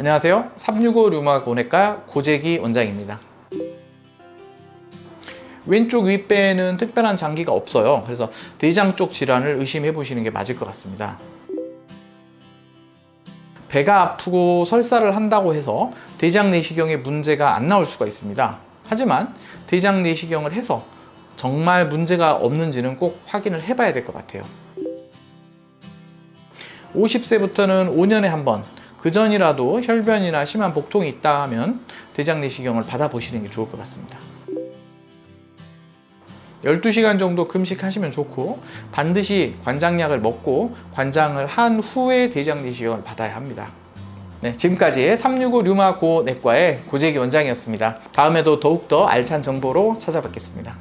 안녕하세요. 365 류마 고내과 고재기 원장입니다. 왼쪽 윗배에는 특별한 장기가 없어요. 그래서 대장 쪽 질환을 의심해 보시는 게 맞을 것 같습니다. 배가 아프고 설사를 한다고 해서 대장 내시경에 문제가 안 나올 수가 있습니다. 하지만 대장 내시경을 해서 정말 문제가 없는지는 꼭 확인을 해봐야 될 것 같아요. 50세부터는 5년에 한 번, 그 전이라도 혈변이나 심한 복통이 있다 하면 대장 내시경을 받아보시는 게 좋을 것 같습니다. 12시간 정도 금식하시면 좋고 반드시 관장약을 먹고 관장을 한 후에 대장 내시경을 받아야 합니다. 네, 지금까지 365 류마 고 내과의 고재기 원장이었습니다. 다음에도 더욱더 알찬 정보로 찾아뵙겠습니다.